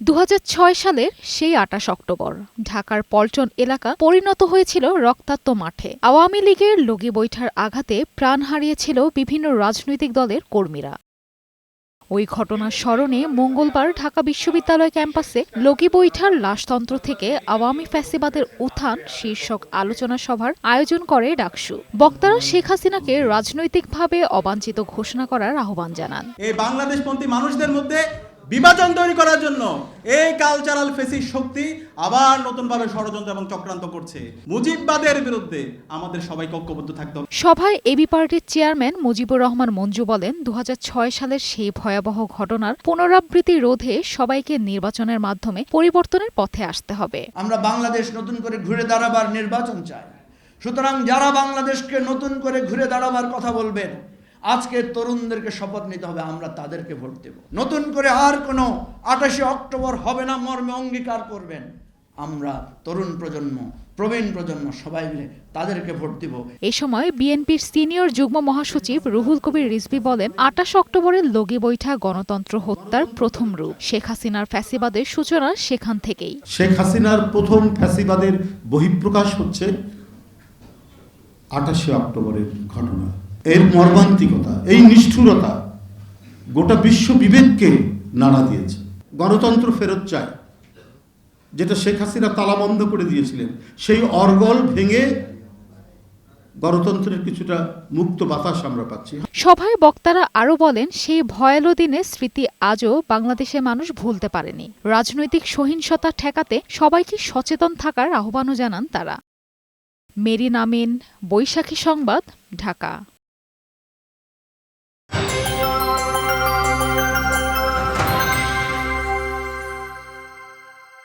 দু হাজার ছয় সালের সেই আটাশ অক্টোবর, ঢাকার পল্টন এলাকা পরিণত হয়েছিল রক্তাক্ত মাঠে। আওয়ামী লীগের লগি বৈঠার আঘাতে প্রাণ হারিয়েছিল বিভিন্ন রাজনৈতিক দলের কর্মীরা। ওই ঘটনার স্মরণে মঙ্গলবার ঢাকা বিশ্ববিদ্যালয় ক্যাম্পাসে লগি বৈঠার লাশতন্ত্র থেকে আওয়ামী ফ্যাসিবাদের উত্থান শীর্ষক আলোচনা সভার আয়োজন করে ডাকসু। বক্তারা শেখ হাসিনাকে রাজনৈতিকভাবে অবাঞ্ছিত ঘোষণা করার আহ্বান জানান। এই বাংলাদেশপন্থী মানুষদের মধ্যে বিভাজন তৈরি করার জন্য এই কালচারাল ফেসিস শক্তি আবার নতুনভাবে ষড়যন্ত্র এবং চক্রান্ত করছে। মুজিববাদের বিরুদ্ধে আমাদের সবাইকে ঐক্যবদ্ধ থাকতে হবে। সভায় এবি পার্টির চেয়ারম্যান মুজিবুর রহমান মঞ্জু বলেন দু হাজার ছয় সালের সেই ভয়াবহ ঘটনার পুনরাবৃত্তি রোধে সবাইকে নির্বাচনের মাধ্যমে পরিবর্তনের পথে আসতে হবে। আমরা বাংলাদেশ নতুন করে ঘুরে দাঁড়াবার নির্বাচন চাই। সুতরাং যারা বাংলাদেশকে নতুন করে ঘুরে দাঁড়াবার কথা বলবেন আজকে তরুণদেরকে শপথ নিতে হবে আমরা তাদেরকে ভোট দেব। নতুন করে আর কোনো আঠাশে অক্টোবর হবে না মর্মে অঙ্গীকার করবেন। আমরা তরুণ প্রজন্ম প্রবীণ প্রজন্ম সবাই মিলে তাদেরকে ভোট দিব। এ সময় বিএনপির সিনিয়র যুগ্ম মহাসচিব রুহুল কবির রিজভি বলেন আটাশ অক্টোবরের লগি বৈঠা গণতন্ত্র হত্যার প্রথম রূপ। শেখ হাসিনার ফ্যাসিবাদের সূচনা সেখান থেকেই। শেখ হাসিনার প্রথম ফ্যাসিবাদের বহিঃপ্রকাশ হচ্ছে আঠাশে অক্টোবরের ঘটনা। এর মর্মান্তিকতা, এই নিষ্ঠুরতা গোটা বিশ্ব বিবেককে নাড়া দিয়েছে। গণতন্ত্র ফেরত চায়, যেটা শেখ হাসিনা তালাবন্ধ করে দিয়েছিলেন। সেই অর্গল ভেঙে গণতন্ত্রের কিছুটা মুক্ত বাতাস আমরা পাচ্ছি। সভায় বক্তারা আরও বলেন, সেই ভয়ালো দিনের স্মৃতি আজও বাংলাদেশের মানুষ ভুলতে পারেনি। রাজনৈতিক সহিংসতা ঠেকাতে সবাইকে সচেতন থাকার আহ্বানও জানান তারা। মেরিন আমিন বৈশাখী সংবাদ, ঢাকা।